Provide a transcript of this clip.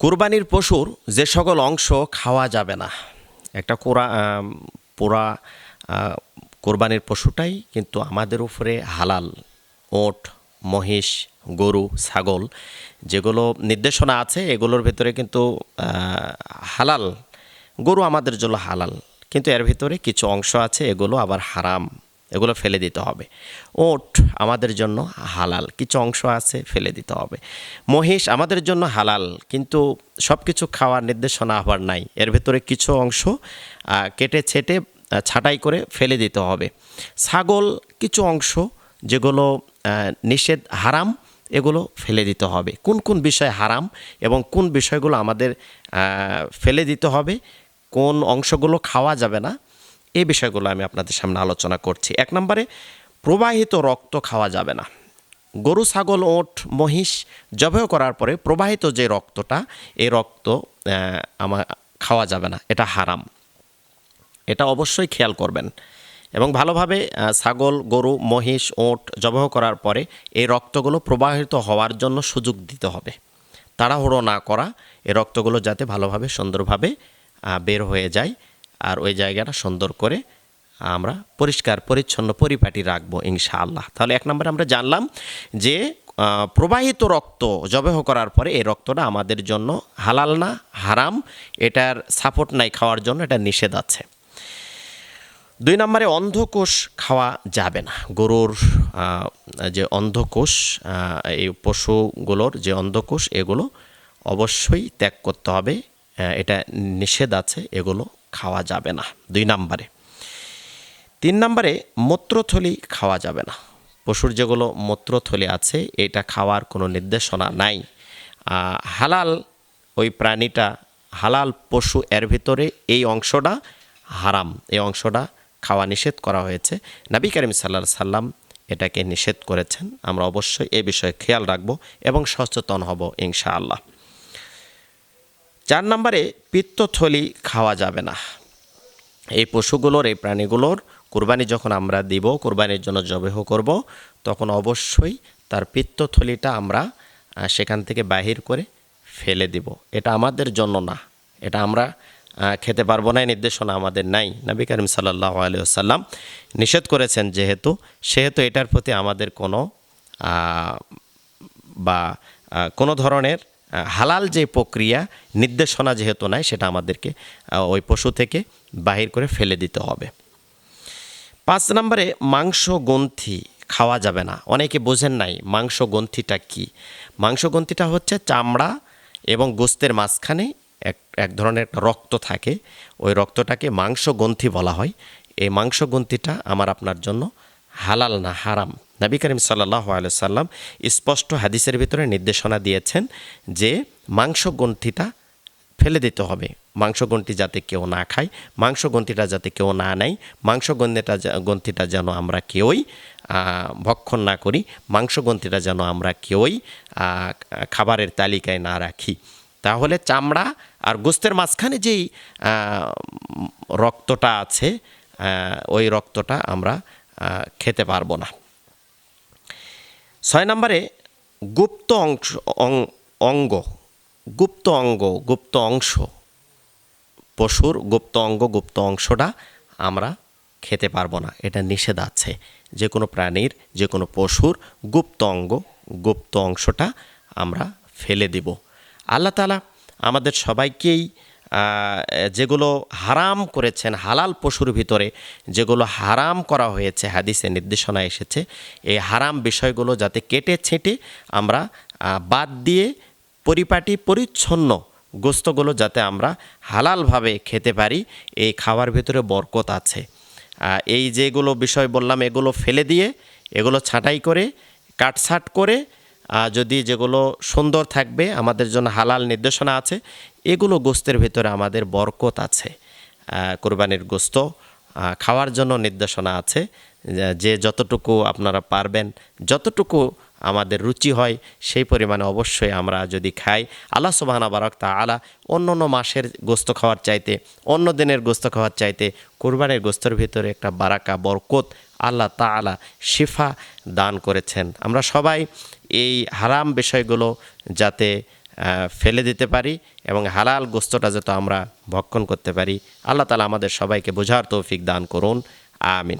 কোরবানির পশুর যে সকল অংশ খাওয়া যাবে না। একটা কোরা আহ, কোরবানির পশুটাই কিন্তু আমাদের উপরে হালাল। ওট মহিষ গরু ছাগল যেগুলো নির্দেশনা আছে এগুলোর ভিতরে কিন্তু হালাল। গরু আমাদের জন্য হালাল। কিন্তু এর ভিতরে কিছু অংশ আছে এগুলো আবার হারাম। এগুলো ফেলে দিতে হবে। ওট আমাদের জন্য হালাল, কিছু অংশ আছে ফেলে দিতে হবে। মহিষ আমাদের জন্য হালাল, কিন্তু সব কিছু খাওয়ার নির্দেশনা আবার নাই। এর ভেতরে কিছু অংশ কেটে ছেটে ছাঁটাই করে ফেলে দিতে হবে। ছাগল কিছু অংশ যেগুলো নিষেধ হারাম, এগুলো ফেলে দিতে হবে। কোন কোন বিষয় হারাম এবং কোন বিষয়গুলো আমাদের ফেলে দিতে হবে, কোন অংশগুলো খাওয়া যাবে না এই বিষয়গুলো আমি আপনাদের সামনে আলোচনা করছি। এক নম্বরে, প্রবাহিত রক্ত খাওয়া যাবে না। গরু, ছাগল, ওট, মহিষ জবেহ করার পরে প্রবাহিত যে রক্তটা, এই রক্ত আমার খাওয়া যাবে না। এটা হারাম। এটা অবশ্যই খেয়াল করবেন। এবং ভালোভাবে ছাগল, গরু, মহিষ, ওট জবাহ করার পরে এই রক্তগুলো প্রবাহিত হওয়ার জন্য সুযোগ দিতে হবে। তাড়াহুড়ো না করা, এই রক্তগুলো যাতে ভালোভাবে, সুন্দরভাবে বের হয়ে যায়। আর ওই জায়গাটা সুন্দর করে আমরা পরিষ্কার, পরিচ্ছন্ন পরিপাটি রাখব ইনশাআল্লাহ। তাহলে এক নম্বরে আমরা জানলাম যে প্রবাহিত রক্ত জবেহ করার পরে এই রক্তটা আমাদের জন্য হালাল না, হারাম, এটার সাপোর্ট নাই খাওয়ার জন্য, এটা নিষেধ আছে। দুই নম্বরে অন্ধকোষ খাওয়া যাবে না। গরুর যে অন্ধকোষ এই পশুগুলোর যে অন্ধকোষ, এগুলো অবশ্যই ত্যাগ করতে হবে। এটা নিষেধ আছে, এগুলো খাওয়া যাবে না। দুই নম্বরে। তিন নম্বরে, মূত্রথলি খাওয়া যাবে না। পশুর যেগুলো মূত্রথলি আছে, এটা খাওয়ার কোনো নির্দেশনা নাই। হালাল ওই প্রাণীটা, হালাল পশু এর ভিতরে এই অংশটা হারাম। এই অংশটা খাওয়া নিষেধ করা হয়েছে। নবী করিম সাল্লা সাল্লাম এটাকে নিষেধ করেছেন। আমরা অবশ্যই এ বিষয়ে খেয়াল রাখব এবং সচেতন হব, ইনশাআল্লাহ। চার নম্বরে, পিত্তথলি খাওয়া যাবে না। এই পশুগুলোর, এই প্রাণীগুলোর কুরবানি যখন আমরা দিব, কুরবানির জন্য জবেহ করব, তখন অবশ্যই তার পিত্তথলিটা আমরা সেখান থেকে বাহির করে ফেলে দিব। এটা আমাদের জন্য না। এটা আমরা খেতে পারব না নির্দেশনা আমাদের নাই। নবী করিম সাল্লাহ আলিয়াল্লাম নিষেধ করেছেন যেহেতু, সেহেতু এটার প্রতি আমাদের কোনো বা কোনো ধরনের হালাল যে প্রক্রিয়া, নির্দেশনা যেহেতু নাই, সেটা আমাদেরকে ওই পশু থেকে বাহির করে ফেলে দিতে হবে। পাঁচ নম্বরে, মাংস গ্রন্থি খাওয়া যাবে না। অনেকে বোঝেন নাই মাংস গ্রন্থিটা কি। মাংস গ্রন্থিটা হচ্ছে চামড়া এবং গোস্তের মাঝখানে এক এক ধরনের রক্ত থাকে। ওই রক্তটাকে মাংস গ্রন্থি বলা হয়। এই মাংস গ্রন্থিটা আমার আপনার জন্য হালাল না হারাম। নবী করিম সাল্লাহ সাল্লাম স্পষ্ট হাদিসের ভিতরে নির্দেশনা দিয়েছেন যে মাংস গ্রন্থিটা ফেলে দিতে হবে। মাংসগ্রন্থি যাতে কেউ না খায় মাংসগ্রন্থিটা যাতে কেউ না নেয় মাংসগ্রন্থিটা গ্রন্থিটা যেন আমরা কেউই ভক্ষণ না করি মাংসগ্রন্থিটা যেন আমরা কেউই খাবারের তালিকায় না রাখি। তাহলে চামড়া আর গোস্তের মাঝখানে যেই রক্তটা আছে ওই রক্তটা আমরা খেতে পারব না। ছয় নম্বরে গুপ্ত অংশ অঙ্গ, গুপ্ত অঙ্গ, গুপ্ত অংশ। পশুর গুপ্ত অঙ্গ, গুপ্ত অংশটা আমরা খেতে পারব না, এটা নিষেধ আছে। যে কোনো প্রাণীর, যে কোনো পশুর গুপ্ত অঙ্গ, গুপ্ত অংশটা আমরা ফেলে দিব। আল্লাহ তালা আমাদের সবাইকেই যেগুলো হারাম করেছেন হালাল পশুর ভিতরে, যেগুলো হারাম করা হয়েছে, হাদিসে নির্দেশনা এসেছে, এই হারাম বিষয়গুলো যাতে কেটে ছেঁটে আমরা বাদ দিয়ে পরিপাটি, পরিচ্ছন্ন গোস্তগুলো যাতে আমরা হালালভাবে খেতে পারি, এই খাওয়ার ভিতরে বরকত আছে। এই যেগুলো বিষয় বললাম, এগুলো ফেলে দিয়ে, এগুলো ছাঁটাই করে, কাটছাট করে যদি যেগুলো সুন্দর থাকবে, আমাদের জন্য হালাল নির্দেশনা আছে, এগুলো গোস্তের ভিতরে আমাদের বরকত আছে। কোরবানির গোস্ত খাওয়ার জন্য নির্দেশনা আছে। যে- যতটুকু আপনারা পারবেন, যতটুকু আমাদের রুচি হয়, সেই পরিমাণে অবশ্যই আমরা যদি খাই। আল্লাহ সুবাহানা বারক তা আলা অন্য অন্য মাসের গোস্ত খাওয়ার চাইতে, অন্য দিনের গোস্ত খাওয়ার চাইতে কোরবানির গোস্তর ভিতরে একটা বারাকা, বরকত আল্লাহ তালা শিফা দান করেছেন। আমরা সবাই এই হারাম বিষয়গুলো যাতে ফেলে দিতে পারি এবং হালাল গোস্তটা যাতে আমরা ভক্ষণ করতে পারি। আল্লাহ তালা আমাদের সবাইকে বোঝার তৌফিক দান করুন। আমিন।